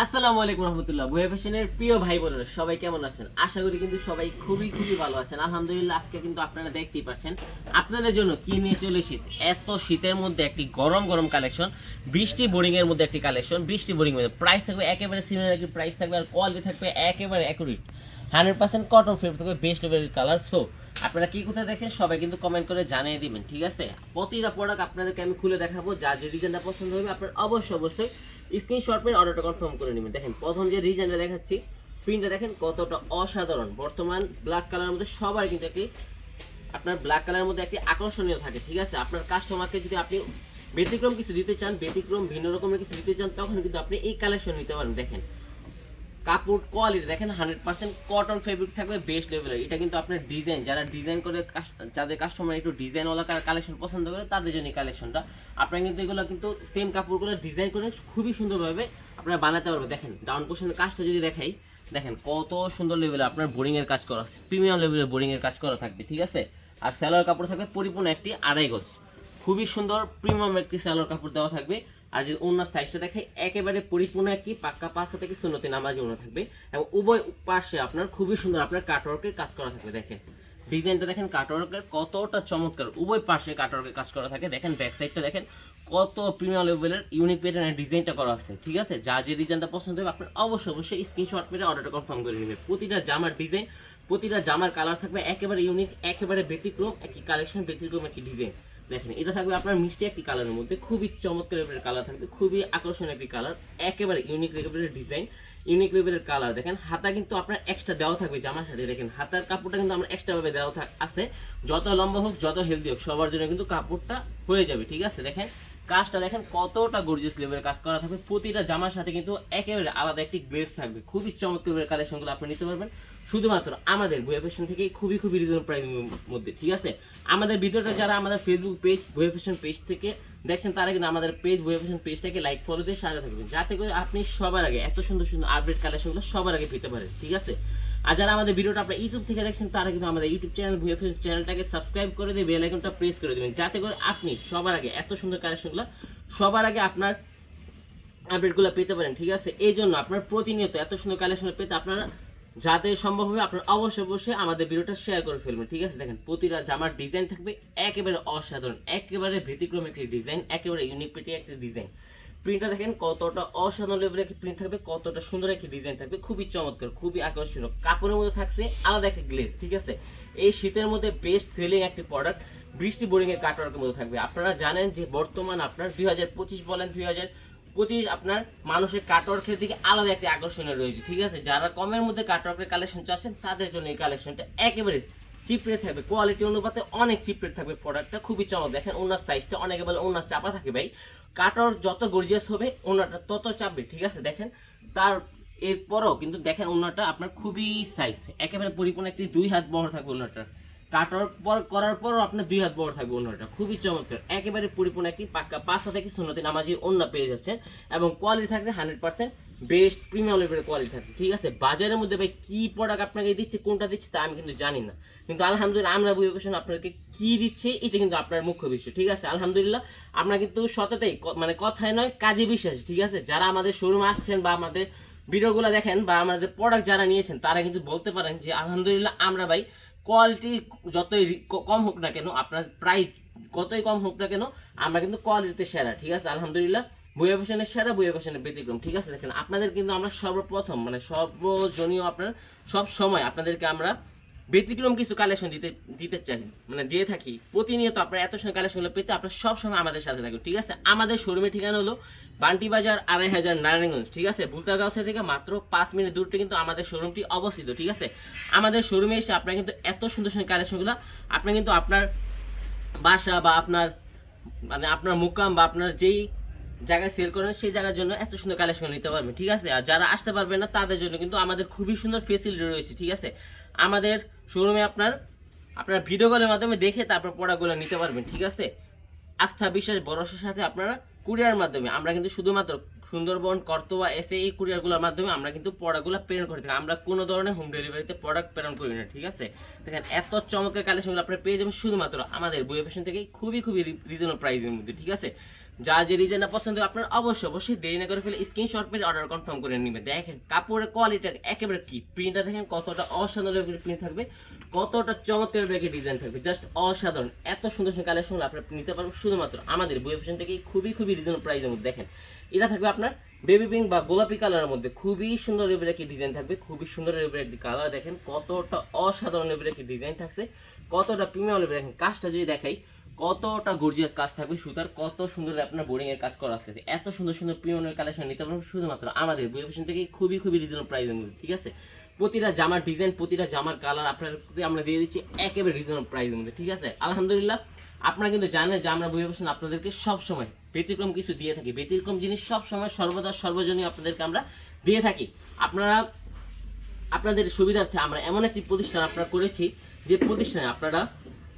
আসসালামু আলাইকুম রহমতুল্লাহ। বুয়ে ফ্যাশনের প্রিয় ভাই বোনেরা, সবাই কেমন আছেন? আশা করি কিন্তু সবাই খুবই খুবই ভালো আছেন। আলহামদুলিল্লাহ, আজকে কিন্তু আপনারা দেখতেই পাচ্ছেন আপনাদের জন্য কি নিয়ে চলে শীত এত শীতের মধ্যে একটি গরম গরম কালেকশন, বৃষ্টি বোরিং এর মধ্যে একটি কালেকশন, বৃষ্টি বোরিং মধ্যে। প্রাইস থাকবে একেবারে সিমিলার প্রাইস থাকবে আর কোয়ালিটি থাকবে একেবারে accurate hundred percent cotton fabric থাকবে বেস্ট লেভেলের কালার সো আপনারা কি কোথায় দেখছেন সবাই কিন্তু কমেন্ট করে জানিয়ে দিবেন, ঠিক আছে? প্রতিটা প্রোডাক্ট আপনাদেরকে আমি খুলে দেখাবো যা যে ডিজাইনটা পছন্দ হবে, আপনার অবশ্যই অবশ্যই স্ক্রিনশট মেরে অর্ডারটা কনফার্ম করে নেবেন। দেখেন, প্রথম যে ডিজাইনটা দেখাচ্ছি প্রিন্টটা দেখেন কতটা অসাধারণ। বর্তমান ব্ল্যাক কালারের মধ্যে সবার কিন্তু একটি, আপনার ব্ল্যাক কালারের মধ্যে একটি আকর্ষণীয় থাকে, ঠিক আছে? আপনার কাস্টমারকে যদি আপনি ব্যতিক্রম কিছু দিতে চান, ব্যতিক্রম, ভিন্ন রকমের কিছু দিতে চান, তখন কিন্তু আপনি এই কালেকশন নিতে পারেন। দেখেন কাপড় কোয়ালিটি দেখেন হান্ড্রেড পার্সেন্ট কটন ফেব্রিক থাকবে বেস্ট লেভেলের এটা কিন্তু আপনার ডিজাইন যারা ডিজাইন করে যাদের কাস্টমার একটু ডিজাইনওয়ালা কালেকশন পছন্দ করে, তাদের জন্য কালেকশনটা আপনারা কিন্তু এগুলো কিন্তু সেম কাপড়গুলো ডিজাইন করে খুবই সুন্দরভাবে আপনারা বানাতে পারবেন। দেখেন ডাউন পোর্শনের কাজটা যদি দেখাই, দেখেন কত সুন্দর লেভেলে আপনার বোরিংয়ের কাজ করা আছে। প্রিমিয়াম লেভেলের বোরিংয়ের কাজ করা থাকবে, ঠিক আছে? আর স্যালোয়ার কাপড় থাকবে পরিপূর্ণ একটি আড়াই গজ। খুবই সুন্দর প্রিমিয়াম একটি স্যালোয়ার কাপড় দেওয়া থাকবে। আর যদি অন্য সাইজটা দেখে একেবারে পরিপূর্ণ একটি পাক্কা পাঁচ হাতে কি সুন্নতি নামাজি ওনা থাকবে। এবং উভয় পাশে আপনার খুবই সুন্দর আপনার কাটওয়ার্কের কাজ করা থাকবে, দেখেন। ডিজাইনটা দেখেন কাটওয়ার্কের কতটা চমৎকার। উভয় পাশে কাটওয়ার্কের কাজ করা থাকে, দেখেন ব্যাক সাইডটা দেখেন, কত প্রিমিয়াম লেভেলের ইউনিক প্যাটার্নের ডিজাইনটা করা আছে, ঠিক আছে? যা যে ডিজাইনটা পছন্দ হবে, আপনার অবশ্যই অবশ্যই স্ক্রিনশট মেরে অর্ডারটা কনফার্ম করে নেবেন। প্রতিটা জামার ডিজাইন প্রতিটা জামার কালার থাকবে একেবারে ইউনিক একেবারে ব্যতিক্রম, একই কালেকশন ব্যতিক্রম একটি ডিজাইন দেখেন, এটা থাকবে আপনার মিষ্টি একটি কালারের মধ্যে, খুবই চমৎকার লেভেলের কালার থাকবে, খুবই আকর্ষণীয় একটি কালার একেবারে ইউনিক লেভেলের ডিজাইন ইউনিক লেভেলের কালার দেখেন, হাতা কিন্তু আপনার এক্সট্রা দেওয়া থাকবে জামার সাথে। দেখেন, হাতার কাপড়টা কিন্তু আমরা এক্সট্রা ভাবে দেওয়া থাক আছে। যত লম্বা হোক, যত হেলদি হোক, সবার জন্য কিন্তু কাপড়টা হয়ে যাবে, ঠিক আছে? দেখেন, কাজটা দেখেন কতটা গর্জিয়াস লেভেলের কাজ করা থাকবে। প্রতিটা জামার সাথে কিন্তু একেবারে আলাদা একটি গ্লেজ থাকবে। খুবই চমৎকার কালেকশনগুলো আপনি নিতে পারবেন। শুধুমাত্র আমাদের বইয়া ফ্যাশন থেকে খুবই খুবই রিজনেবল প্রাইসের মধ্যে, ঠিক আছে? আমাদের ভিডিওটা যারা আমাদের ফেসবুক পেজ বইয়া ফ্যাশন পেজ থেকে দেখছেন, তারা কিন্তু আমাদের পেজ বইয়া ফ্যাশন পেজটাকে লাইক ফলো দিয়ে সাজা থাকবেন। যাতে করে আপনি সবার আগে এত সুন্দর সুন্দর আপডেট কালেকশনগুলো সবার আগে পেতে পারেন, ঠিক আছে? আর যারা আমাদের ভিডিওটা আপনার ইউটিউব থেকে দেখছেন, তারা কিন্তু আমাদের ইউটিউব চ্যানেল ফ্যাশন চ্যানেলটাকে সাবস্ক্রাইব করে দিয়ে বেল আইকনটা প্রেস করে দেবেন। যাতে করে আপনি সবার আগে এত সুন্দর কালেকশনগুলো সবার আগে আপনার আপডেটগুলো পেতে পারেন, ঠিক আছে? এই জন্য আপনার প্রতিনিয়ত এত সুন্দর কালেকশন পেতে আপনারা যাতে সম্ভব হবে আপনারা অবশ্যই অবশ্যই আমাদের ভিডিওটা শেয়ার করে ফেলবেন, ঠিক আছে? দেখেন, প্রতিটা জামার ডিজাইন থাকবে একেবারে অসাধারণ, একেবারে ব্যতিক্রম একটি ডিজাইন একেবারে ইউনিক পেটি একটি ডিজাইন প্রিন্টটা দেখেন, কতটা অসাধারণ লেভেলের একটি প্রিন্ট থাকবে, কতটা সুন্দর একটি ডিজাইন থাকবে, খুবই চমৎকার, খুবই আকর্ষণীয়। কাপড়ের মধ্যে থাকছে আলাদা একটা গ্লেজ ঠিক আছে? এই শীতের মধ্যে বেস্ট সেলিং একটি প্রোডাক্ট বৃষ্টি বোরিং এর কাটওয়ার্কের মধ্যে থাকবে। আপনারা জানেন যে বর্তমান আপনার দুই হাজার পঁচিশ বলেন দুই হাজার পঁচিশ, আপনার মানুষের কাটওয়ার্কের দিকে আলাদা একটি আকর্ষণীয় রয়েছে, ঠিক আছে? যারা কমের মধ্যে কাটওয়ার্কের কালেকশন চাচ্ছেন, তাদের জন্য এই কালেকশনটা একেবারে চিপ রেট থাকবে। কোয়ালিটি অনুপাতে অনেক চিপ রেট থাকবে প্রোডাক্টটা খুবই চমক। দেখেন, ওনার সাইজটা অনেকে বলে ওনার চাপা থাকে ভাই। কাটওয়ার্ক যত গর্জিয়াস হবে, ওনারটা তত চাপবে, ঠিক আছে? দেখেন, তার এরপরও কিন্তু দেখেন, ওনারটা আপনার খুবই সাইজ একেবারে পরিপূর্ণ একটি দুই হাত বড় থাকবে ওনারটা কাটার পর, করার পরও আপনার দুই হাত বড় থাকবে অন্যটা খুবই চমৎকার। একেবারে পরিপূর্ণ একটি পাক্কা পাঁচ হাতে কি সুন্নতি নামাজি অন্য পেয়ে যাচ্ছেন এবং কোয়ালিটি থাকছে হান্ড্রেড পার্সেন্ট বেস্ট প্রিমিয়াম লেভেলের কোয়ালিটি থাকছে। ঠিক আছে? বাজারের মধ্যে ভাই কি প্রোডাক্ট আপনাকে দিচ্ছে, কোনটা দিচ্ছে তা আমি কিন্তু জানি না। কিন্তু আলহামদুলিল্লাহ আমরা পেয়েছেন আপনাকে কি দিচ্ছে, এটা কিন্তু আপনার মুখ্য বিষয়। ঠিক আছে? আলহামদুলিল্লাহ আমরা কিন্তু সততাই মানে কথায় নয়, কাজে বিশ্বাস। ঠিক আছে? যারা আমাদের শোরুমে আসছেন বা আমাদের ভিডিওগুলো দেখেন বা আমাদের প্রোডাক্ট যারা নিয়েছেন, তারা কিন্তু বলতে পারেন যে, আলহামদুলিল্লাহ আমরা ভাই কোয়ালিটি যতই কম হোক না কেন, আপনার প্রাইস কতই কম হোক না কেন, আমরা কিন্তু কোয়ালিটিতে সেরা, ঠিক আছে? আলহামদুলিল্লাহ বইয়া ফ্যাশনের সেরা বইয়া ফ্যাশনের ব্যতিক্রম, ঠিক আছে? দেখেন, আপনাদের কিন্তু আমরা সর্বপ্রথম মানে সর্বজনীয় আপনার সব সময় আপনাদেরকে আমরা ব্যতিক্রম কিছু কালেকশন দিতে দিতে চাই মানে দিয়ে থাকি। প্রতিনিয়ত আপনার এত সময় কালেকশনগুলো পেতে আপনার সব সময় আমাদের সাথে থাকবে ঠিক আছে? আমাদের শোরুমের ঠিকানা হলো বান্টি বাজার আড়াই হাজার নারায়ণগঞ্জ, ঠিক আছে? বুলতাগাঁও থেকে মাত্র পাঁচ মিনিট দূরতে কিন্তু আমাদের শোরুমটি অবস্থিত, ঠিক আছে? আমাদের শোরুমে এসে আপনার কিন্তু এত সুন্দর সুন্দর কালেকশনগুলো আপনার কিন্তু আপনার বাসা বা আপনার মানে আপনার মুকাম বা আপনার যেই জায়গায় সেল করেন, সেই জায়গার জন্য এত সুন্দর কালেকশন নিতে পারবেন, ঠিক আছে? আর যারা আসতে পারবেন না, তাদের জন্য কিন্তু আমাদের খুবই সুন্দর ফেসিলিটি রয়েছে, ঠিক আছে? আমাদের শোরুমে আপনার আপনার ভিডিও কলের মাধ্যমে দেখে তারপর প্রোডাক্টগুলো নিতে পারবেন, ঠিক আছে? আস্থা বিশ্বাস, ভরসার সাথে আপনারা কুরিয়ার মাধ্যমে, আমরা কিন্তু শুধুমাত্র সুন্দরবন কর্তবা এসে এই কুরিয়ারগুলোর মাধ্যমে আমরা কিন্তু প্রোডাক্টগুলো প্রেরণ করে থাকি। আমরা কোনো ধরনের হোম ডেলিভারিতে প্রোডাক্ট প্রেরণ করি না, ঠিক আছে? দেখেন, এত চমৎকার কালেকশনগুলো আপনারা পেয়ে যাবেন শুধুমাত্র আমাদের বই ফ্যাশন থেকে খুবই খুবই রিজনেবল প্রাইসের মধ্যে, ঠিক আছে? যা যে ডিজাইনটা পছন্দ আপনার অবশ্যই অবশ্যই দেরি না করে ফেলে স্ক্রিনশট মেরে অর্ডার কনফার্ম করে নেবেন দেখেন, কাপড়ের কোয়ালিটি একেবারে কি? প্রিন্টটা দেখেন কতটা অসাধারণ প্রিন্ট থাকবে, কতটা চমৎকার ব্যাগে ডিজাইন থাকবে। জাস্ট অসাধারণ। এত সুন্দর সুন্দর কালেকশন আপনারা নিতে পারবেন শুধুমাত্র আমাদের বই ফ্যাশন থেকে খুবই খুবই রিজনেবল প্রাইসের মধ্যে। দেখেন, এটা থাকবে আপনার বেবি পিঙ্ক বা গোলাপি কালারের মধ্যে। খুবই সুন্দর লেভেল একটি ডিজাইন থাকবে, খুবই সুন্দর লেভেল একটি কালার দেখেন, কতটা অসাধারণ লেভেল একটি ডিজাইন থাকছে, কতটা প্রিমিয়াম লেভেল দেখেন, কাজটা যদি দেখাই কতটা গর্জিয়াস কাজ থাকবে, সুতার কত সুন্দর আপনার বোর্ডিং এর কাজ করা আছে, এত সুন্দর সুন্দর প্রিমিয়ামের কালেকশন নিতে পারবেন শুধুমাত্র আমাদের ফ্যাশন থেকে খুবই খুবই রিজনেবল প্রাইসের মধ্যে, ঠিক আছে? প্রতিটা জামার ডিজাইন প্রতিটা জামার কালার আপনার আমরা দিয়ে দিচ্ছি একেবারে রিজনেবল প্রাইসের মধ্যে, ঠিক আছে? আলহামদুলিল্লাহ, আপনারা কিন্তু জানেন যে আমরা বই ফ্যাশন আপনাদেরকে সবসময় ব্যতিক্রম কিছু দিয়ে থাকি, ব্যতিক্রম জিনিস সবসময় সর্বদা সর্বজনীয় আপনাদেরকে আমরা দিয়ে থাকি। আপনারা, আপনাদের সুবিধার্থে আমরা এমন একটি প্রতিষ্ঠান আপনারা করেছি, যে প্রতিষ্ঠানে আপনারা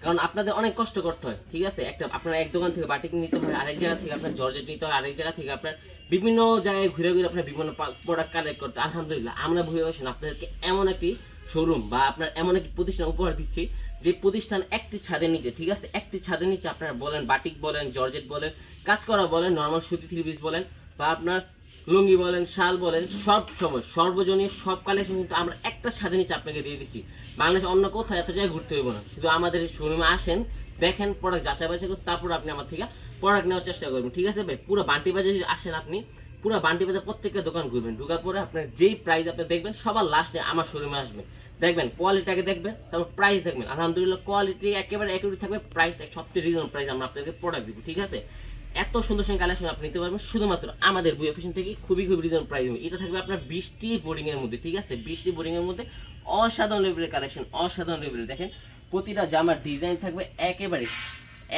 কারণ আপনাদের অনেক কষ্ট করতে হয়, ঠিক আছে একটা আপনার এক দোকান থেকে বাটিক নিতে হয়, আরেক জায়গা থেকে আপনার জর্জেট নিতে হয়, আরেক জায়গা থেকে আপনার বিভিন্ন জায়গায় ঘুরে ঘুরে আপনার বিভিন্ন প্রোডাক্ট কালেক্ট করতে। আলহামদুলিল্লাহ, আমরা ভুয়ে বসেন আপনাদেরকে এমন একটি শোরুম বা আপনার এমন একটি প্রতিষ্ঠান উপহার দিচ্ছি, যে প্রতিষ্ঠান একটি ছাদের নিচে, ঠিক আছে একটি ছাদের নিচে আপনারা বলেন বাটিক বলেন, জর্জেট বলেন, কাজ করা বলেন নর্মাল সুতি থ্রি পিস বলেন, বা আপনার লুঙ্গি বলেন, শাল বলেন, সব সময় সর্বজনীয় সব কালেকশন কিন্তু আমরা একটা ছাদের নিচে আপনাকে দিয়ে দিচ্ছি। বাংলাদেশে অন্য কোথাও এত জায়গায় ঘুরতে হইব না। শুধু আমাদের শোরুমে আসেন, দেখেন প্রোডাক্ট যাচাই বাছাই করুন তারপর আপনি আমার থেকে প্রোডাক্ট নেওয়ার চেষ্টা করবেন। ঠিক আছে ভাই? পুরো বান্টি বাজারে যদি আসেন আপনি, পুরো বান্টি বাজার প্রত্যেকটা দোকান ঘুরবেন। ঢোকার পরে আপনার যেই প্রাইস আপনি দেখবেন, সবার লাস্টে আমার শোরুমে আসবেন দেখবেন কোয়ালিটিটাকে দেখবেন, তারপর প্রাইস দেখবেন। আলহামদুলিল্লাহ কোয়ালিটি একেবারে একেবারে থাকবে প্রাইস সবচেয়ে রিজনেবল প্রাইস আমরা আপনাদেরকে প্রোডাক্ট দিব। ঠিক আছে? এত সুন্দর সুন্দর কালেকশন আপনি নিতে পারবেন। শুধুমাত্র আমাদের বুয়া ফ্যাশন থেকে খুবই খুবই রিজনেবল প্রাইস এটা থাকবে আপনার বৃষ্টি বোর্ডিং এর মধ্যে, ঠিক আছে? বৃষ্টি বোর্ডিং এর মধ্যে অসাধারণ লেভেলের কালেকশন অসাধারণ লেভেলের দেখেন, প্রতিটা জামার ডিজাইন থাকবে একেবারে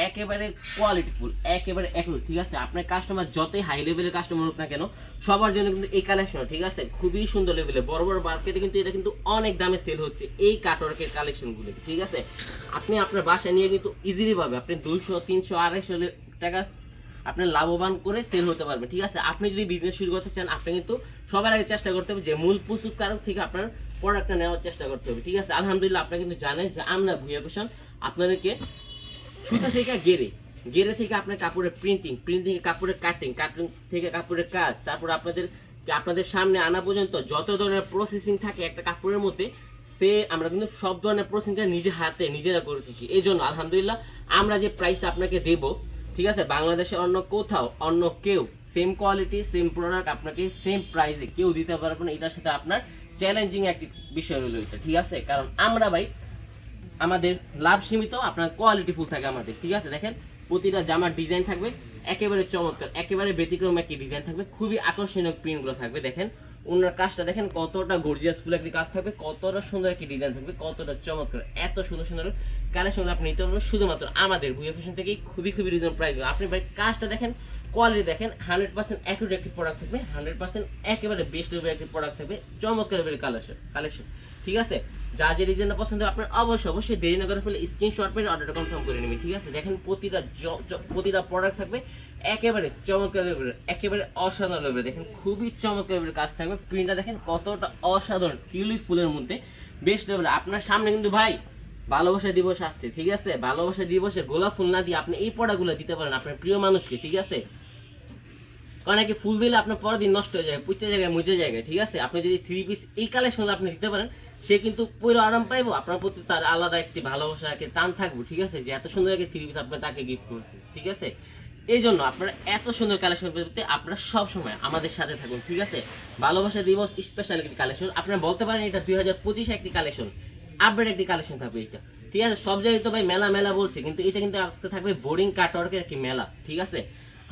একেবারে কোয়ালিটিফুল একেবারে একুরেট ঠিক আছে? আপনার কাস্টমার যতই হাই লেভেলের কাস্টমার হোক না কেন, সবার জন্য কিন্তু এই কালেকশন ঠিক আছে? খুবই সুন্দর লেভেলের বড় বড় মার্কেটে কিন্তু এটা কিন্তু অনেক দামে সেল হচ্ছে এই কাটওয়ার্কের কালেকশনগুলো ঠিক আছে? আপনি আপনার বাসায় নিয়ে কিন্তু ইজিলি পাবে আপনি দুইশো, তিনশো, আড়াইশো টাকা আপনি লাভবান করে সেল হতে পারবে, ঠিক আছে? আপনি যদি বিজনেস শুরু করতে চান, আপনি কিন্তু সবার আগে চেষ্টা করতে হবে যে মূল প্রস্তুতকারক থেকে আপনার প্রোডাক্টটা নেওয়ার চেষ্টা করতে হবে, ঠিক আছে? আলহামদুলিল্লাহ, আপনি কিন্তু জানেন যে আমরা ভুয়া পোষণ আপনাদেরকে সুতা থেকে গেরে গেরে থেকে আপনার কাপড়ের প্রিন্টিং প্রিন্টিং কাপড়ের কাটিং কাটিং থেকে কাপড়ের কাজ, তারপর আপনাদের আপনাদের সামনে আনা পর্যন্ত যত ধরনের প্রসেসিং থাকে একটা কাপড়ের মধ্যে, সে আমরা কিন্তু সব ধরনের প্রসেসিংটা নিজে হাতে নিজেরা করে থাকি এই জন্য আলহামদুলিল্লাহ, আমরা যে প্রাইসটা আপনাকে দেব ঠিক আছে? বাংলাদেশে অন্য কোথাও, অন্য কেউ সেম কোয়ালিটি সেম প্রোডাক্ট আপনাকে সেম প্রাইসে কেউ দিতে পারবে না। এটার সাথে আপনার চ্যালেঞ্জিং একটি বিষয় রয়েছে ঠিক আছে? কারণ আমরা ভাই, আমাদের লাভ সীমিত, আপনার কোয়ালিটি ফুল থাকে আমাদের, ঠিক আছে? দেখেন, প্রতিটা জামার ডিজাইন থাকবে, একেবারে চমৎকার, একেবারে ব্যতিক্রম একটি ডিজাইন থাকবে, খুবই আকর্ষণীয় প্রিন্টগুলো থাকবে, দেখেন। ওনার কাজটা দেখেন কতটা গর্জিয়াস ফুল একটি কাজ থাকবে, কতটা সুন্দর একটি ডিজাইন থাকবে, কতটা চমৎকার, এত সুন্দর সুন্দর কালেকশন আপনি নিতে পারবেন শুধুমাত্র আমাদের ভুয়া ফ্যাশন থেকেই খুবই খুবই রিজন প্রাইস আপনি ভাই কাজটা দেখেন কোয়ালিটি দেখেন হান্ড্রেড পার্সেন্ট অ্যাকুরেট একটি প্রোডাক্ট থাকবে হান্ড্রেড পার্সেন্ট একেবারে বেস্ট লেভেল একটি প্রোডাক্ট থাকবে, চমৎকার লেভেলের কালেকশন কালেকশন ঠিক আছে? যা যে ডিজাইনটা পছন্দ আপনার অবশ্যই অবশ্যই দেরি না করে ফেলে স্ক্রিনশট মেরে অর্ডারটা কনফার্ম করে নেবেন, ঠিক আছে? দেখেন প্রতিটা প্রতিটা প্রোডাক্ট থাকবে একেবারে চমৎকার লেভেলের একেবারে অসাধারণ লেভেলের দেখেন খুবই চমৎকার লেভেলের কাজ থাকবে প্রিন্টটা দেখেন কতটা অসাধারণ টিউলিপ ফুলের মধ্যে বেস্ট লেভেলের আপনার সামনে কিন্তু ভাই ভালোবাসা দিবস আসছে, ঠিক আছে? ভালোবাসা দিবসে গোলাপ ফুল না দিয়ে আপনি এই পড়াগুলো দিতে পারেন আপনার প্রিয় মানুষকে, ঠিক আছে? অনেকে ফুল দিলে আপনার পরের দিন নষ্ট হয়ে যায়, পুচা জায়গায় মুজে জায়গায় ঠিক আছে? আপনি যদি থ্রি পিস এই কালেকশন আপনি দিতে পারেন, সে কিন্তু পুরো আরাম পাইবো, আপনার প্রতি তার আলাদা একটি ভালোবাসা, একটি টান থাকব, ঠিক আছে? যে এত সুন্দর একটি থ্রি পিস আপনি তাকে গিফট করছে, ঠিক আছে? এই জন্য আপনারা এত সুন্দর কালেকশন পেতে আপনারা সব সময় আমাদের সাথে থাকুন, ঠিক আছে? ভালোবাসা দিবস স্পেশাল একটি কালেকশন আপনারা বলতে পারেন এটা দুই হাজার পঁচিশে একটি কালেকশন আপডেট একটি কালেকশন থাকবে এটা, ঠিক আছে? সব জায়গায় তো ভাই মেলা মেলা বলছে, কিন্তু এটা কিন্তু আজকে থাকবে বোরিং কাটওয়ার্কের একটি মেলা, ঠিক আছে?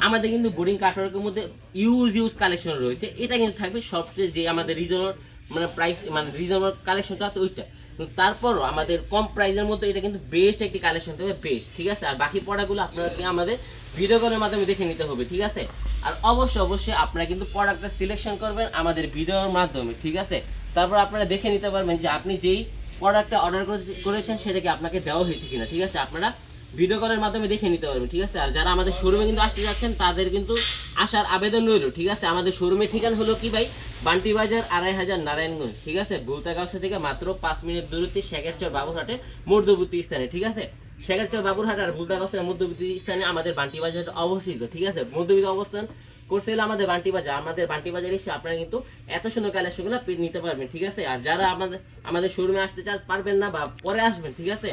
আমাদের কিন্তু বোর্ডিং কাটওয়ার্কের মধ্যে ইউজ ইউজ কালেকশন রয়েছে। এটা কিন্তু থাকবে সবচেয়ে যে আমাদের রিজনাল মানে প্রাইস মানে রিজনাল কালেকশনটা আছে ওইটা। তারপরও আমাদের কম প্রাইসের মধ্যে এটা কিন্তু বেস্ট একটি কালেকশন থাকবে বেস্ট ঠিক আছে? আর বাকি পড়াগুলো আপনাকে আমাদের ভিডিও কলের মাধ্যমে দেখে নিতে হবে, ঠিক আছে? আর অবশ্যই অবশ্যই আপনারা কিন্তু প্রোডাক্টটা সিলেকশন করবেন আমাদের ভিডিওর মাধ্যমে, ঠিক আছে? তারপর আপনারা দেখে নিতে পারবেন যে আপনি যেই প্রোডাক্টটা অর্ডার করেছেন সেটাকে আপনাকে দেওয়া হয়েছে কিনা, ঠিক আছে? আপনারা ভিডিও কলের মাধ্যমে দেখে নিতে পারবেন ঠিক আছে? আর যারা আমাদের শোরুমে কিন্তু আসতে যাচ্ছেন, তাদের কিন্তু আসার আবেদন রইল, ঠিক আছে? আমাদের শোরুমের ঠিকানা হলো কি ভাই? বান্টি বাজার আড়াই হাজার নারায়ণগঞ্জ, ঠিক আছে? বুলতাগাছা থেকে মাত্র পাঁচ মিনিট দূরত্বে শেখেরচর বাবুরহাটে মধ্যবর্তী স্থানে, ঠিক আছে? সেক্ষেত্রে বাবুরহাট আর অবস্থান মধ্যবর্তী স্থানে আমাদের বান্টি বাজার অবস্থিত, ঠিক আছে? মধ্যবর্তী অবস্থান করতে হলে আমাদের বান্টি বাজার। আমাদের বান্টি বাজারে এসে আপনারা কিন্তু এত সুন্দর কালেকশনগুলো নিতে পারবেন, ঠিক আছে? আর যারা আমাদের আমাদের শোরুমে আসতে চান পারবেন না বা পরে আসবেন, ঠিক আছে?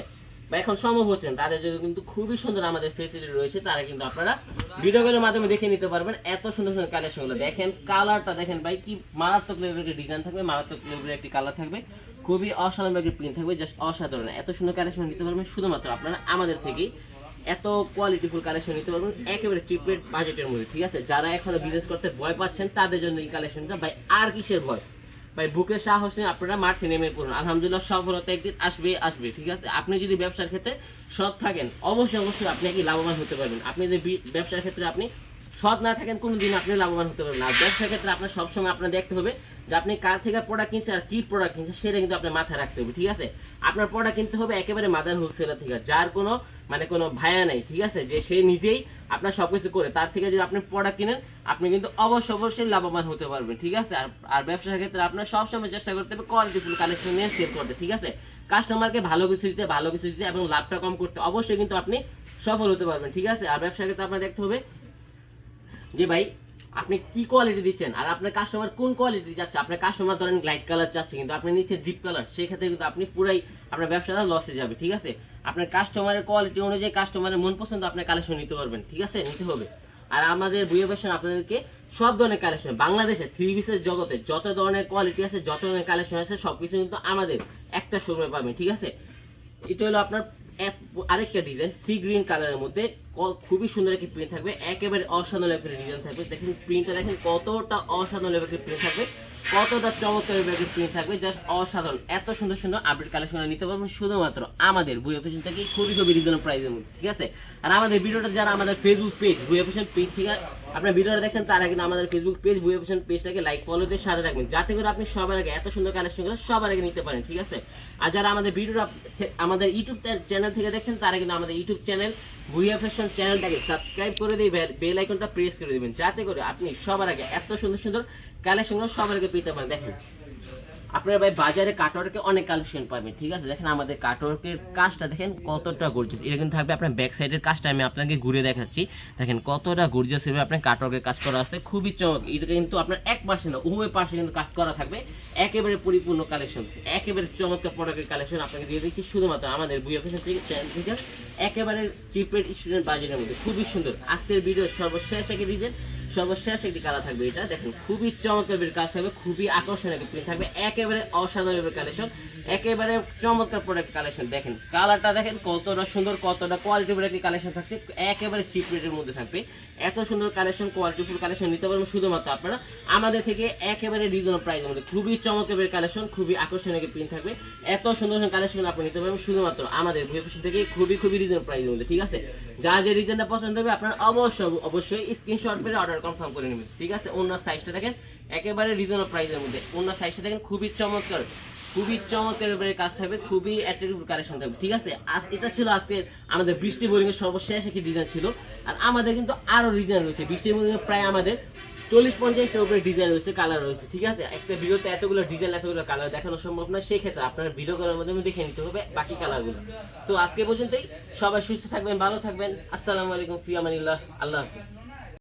বা এখন সম্ভব হচ্ছে না, তাদের জন্য কিন্তু খুবই সুন্দর আমাদের ফেসিলিটি রয়েছে। তারা কিন্তু আপনারা ভিডিওগুলোর মাধ্যমে দেখে নিতে পারবেন। এত সুন্দর সুন্দর কালেকশনগুলো দেখেন কালারটা দেখেন ভাই কি মারাত্মক লেভেলের ডিজাইন থাকবে মারাত্মক লেভেলের একটি কালার থাকবে। খুবই অসাধারণ একটি প্রিন্ট থাকবে জাস্ট অসাধারণ। এত সুন্দর কালেকশন নিতে পারবেন শুধুমাত্র আপনারা আমাদের থেকেই এত কোয়ালিটিফুল কালেকশন নিতে পারবেন একেবারে চিপ রেট বাজেটের মধ্যে ঠিক আছে? যারা এখনও বিজনেস করতে ভয় পাচ্ছেন তাদের জন্য এই কালেকশনটা ভাই আর কিসের ভয়? ভাই বুকের সাহস নিয়ে আপনারা মাঠে নেমে পড়ুন। আলহামদুলিল্লাহ সফলতা একদিন আসবে আসবে, ঠিক আছে? আপনি যদি ব্যবসার ক্ষেত্রে সৎ থাকেন, অবশ্যই অবশ্যই আপনি কি লাভবান হতে পারবেন। আপনি যদি ব্যবসার ক্ষেত্রে আপনি সৎ না থাকেন কোনো দিন আপনি লাভবান হতে পারবেন আর ব্যবসার ক্ষেত্রে আপনার সবসময় আপনার দেখতে হবে যে আপনি কার থেকে প্রোডাক্ট কিনছেন আর কি প্রোডাক্ট কিনছেন সেটা কিন্তু আপনার মাথায় রাখতে হবে, ঠিক আছে? আপনার প্রোডাক্ট কিনতে হবে একেবারে মাদার হোলসেলার থেকে, যার কোনো মানে কোনো ভায়া নেই, ঠিক আছে? যে সে নিজেই আপনার সব কিছু করে, তার থেকে যদি আপনি প্রোডাক্ট কিনেন, আপনি কিন্তু অবশ্যই অবশ্যই লাভবান হতে পারবেন, ঠিক আছে? আর আর ব্যবসার ক্ষেত্রে আপনার সবসময় চেষ্টা করতে হবে কোয়ালিটিফুল কালেকশন নিয়ে সেল করতে, ঠিক আছে? কাস্টমারকে ভালো কিছু দিতে, ভালো কিছু দিতে এবং লাভটা কম করতে অবশ্যই কিন্তু আপনি সফল হতে পারবেন, ঠিক আছে? আর ব্যবসার ক্ষেত্রে আপনার দেখতে হবে যে ভাই, আপনি কি কোয়ালিটি দিচ্ছেন? আর আপনার কাস্টমার কোন কোয়ালিটি যাচ্ছে? আপনার কাস্টমার ধরেন লাইট কালার চাচ্ছে কিন্তু আপনি নিচ্ছে ডিপ কালার সেই ক্ষেত্রে কিন্তু আপনি পুরাই আপনার ব্যবসাটা লসে যাবে, ঠিক আছে? আপনার কাস্টমারের কোয়ালিটি অনুযায়ী কাস্টমারের মন পছন্দ আপনার কালেকশন নিতে পারবেন, ঠিক আছে? নিতে হবে। আর আমাদের বুয়ে ফ্যাশন আপনাদেরকে সব ধরনের কালেকশন বাংলাদেশে থ্রি পিসের জগতে যত ধরনের কোয়ালিটি আছে, যত ধরনের কালেকশন আছে সব কিছু কিন্তু আমাদের একটা শোরুমে পাবেন, ঠিক আছে? এটা হলো আপনার আরেকটা ডিজাইন সি গ্রিন কালারের মধ্যে খুবই সুন্দর একটি প্রিন্ট থাকবে। একেবারে অসাধারণ লেভেলের ডিজাইন থাকবে। দেখেন প্রিন্টটা দেখেন কতটা অসাধারণ লেভেলের প্রিন্ট থাকবে। কতটা চমৎকার লেভেলের প্রিন্ট থাকবে। জাস্ট অসাধারণ। এত সুন্দর সুন্দর আপডেট কালেকশন নিতে পারবেন শুধুমাত্র আমাদের বুয়ে ফ্যাশন থেকে খুবই খুবই রিজনেবল প্রাইসের মধ্যে। ঠিক আছে? আর আমাদের ভিডিওটা যারা আমাদের ফেসবুক পেজ বুয়ে ফ্যাশন পেজ থেকে আপনার ভিডিওটা দেখছেন, তারা কিন্তু আমাদের ফেসবুক পেজ বুয়ে ফ্যাশন পেজটাকে লাইক ফলো দিয়ে সাথে রাখবেন যাতে করে আপনি সবার আগে এত সুন্দর কালেকশনগুলো সবার আগে নিতে পারেন, ঠিক আছে? আর যারা আমাদের ভিডিওটা আমাদের ইউটিউব চ্যানেল থেকে দেখছেন, তারা কিন্তু আমাদের ইউটিউব চ্যানেল বুয়ে ফ্যাশন চ্যানেলটাকে সাবস্ক্রাইব করে দিয়ে বেল আইকনটা প্রেস করে দেবেন, যাতে করে আপনি সবার আগে এত সুন্দর সুন্দর কালেকশনগুলো সবার আগে পেতে পারেন। দেখেন আপনারা ভাই বাজারে কাটওয়ার্কে অনেক কালেকশন পাবেন, ঠিক আছে? দেখেন আমাদের কাটওয়ার্কের কাজটা দেখেন কতটা গর্জিয়াস এটা কিন্তু থাকবে আপনার ব্যাক সাইডের কাজটা, আমি আপনাকে ঘুরে দেখাচ্ছি। দেখেন কতটা গর্জিয়াস হিসেবে আপনার কাটওয়ার্কের কাজ করা আছে, খুবই চমক। এটা কিন্তু আপনার এক পাশে না, উভয় পাশে কিন্তু কাজ করা থাকবে। একেবারে পরিপূর্ণ কালেকশন একেবারে চমৎকার প্রোডাক্টের কালেকশন আপনাকে দিয়ে দিচ্ছি। শুধুমাত্র আমাদের বুয়া ফ্যাশন থেকে একেবারে চিপের স্টুডেন্ট বাজারের মধ্যে। খুবই সুন্দর। আজকের ভিডিও সর্বশেষ একটি ডিজাইন সর্বশেষ একটি কালার থাকবে এটা। দেখেন, খুবই চমৎকার কাজ থাকবে, খুবই আকর্ষণীয় একটি print থাকবে, একেবারে অসাধারণ কালেকশন একেবারে চমৎকার প্রোডাক্ট কালেকশন দেখেন, কালারটা দেখেন কতটা সুন্দর, কতটা কোয়ালিটিফুল একটি কালেকশন থাকছে, একেবারে চিপ রেটের মধ্যে থাকবে। এত সুন্দর কালেকশন কোয়ালিটিফুল কালেকশন নিতে পারবেন শুধুমাত্র আপনারা। আমাদের থেকে একেবারে রিজনেবল প্রাইসের মধ্যে, খুবই চমৎকার কালেকশন খুবই আকর্ষণীয় একটি প্রিন্ট থাকবে। এত সুন্দর সুন্দর কালেকশন আপনি নিতে পারবেন শুধুমাত্র আমাদের ভুয়ে থেকে খুবই খুবই রিজনেবল প্রাইসের মধ্যে, ঠিক আছে? যা যে রিজনটা পছন্দ হবে আপনারা অবশ্যই অবশ্যই স্ক্রিনশট করে অর্ডার কনফার্ম করে নেবেন। ঠিক আছে? অন্য সাইজটা দেখেন, একেবারে রিজনেবল প্রাইসের মধ্যে। অন্য সাইজটা দেখেন, খুবই চমৎকার। খুবই চমৎকার কাজ থাকবে, খুবই অ্যাট্রাক্টিভ কালেকশন থাকবে। ঠিক আছে? আজ এটা ছিল আজকে আমাদের বৃষ্টি বোরিং এর সর্বশেষ একটি ডিজাইন ছিল। আর আমাদের কিন্তু আরও ডিজাইন রয়েছে। বৃষ্টি বোরিং প্রায় আমাদের চল্লিশ পঞ্চাশটার উপরে ডিজাইন রয়েছে কালার রয়েছে। ঠিক আছে? একটা ভিডিওতে এতগুলো ডিজাইন এতগুলো কালার দেখানো সম্ভব না সেই ক্ষেত্রে আপনার ভিডিও করার মাধ্যমে দেখে নিতে হবে বাকি কালারগুলো তো আজকে পর্যন্তই সবাই সুস্থ থাকবেন, ভালো থাকবেন। আসসালামু আলাইকুম ফিয়ামানিল্লাহ। আল্লাহ হাফিজ।